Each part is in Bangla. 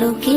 আলোকে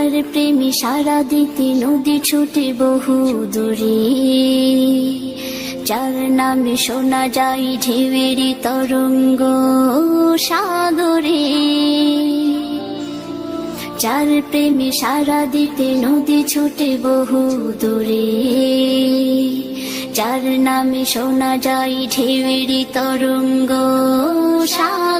চার প্রেমী সারা দিতে নদী ছুটে বহু দূরে। যার নামে শোনা যায় ঢেউয়েরি তরঙ্গ সাগরে। যার প্রেমে সারা দিতে নদী ছুটে বহু দূরে। যার নামে শোনা যায় ঢেউয়েরি তরঙ্গ সাগরে।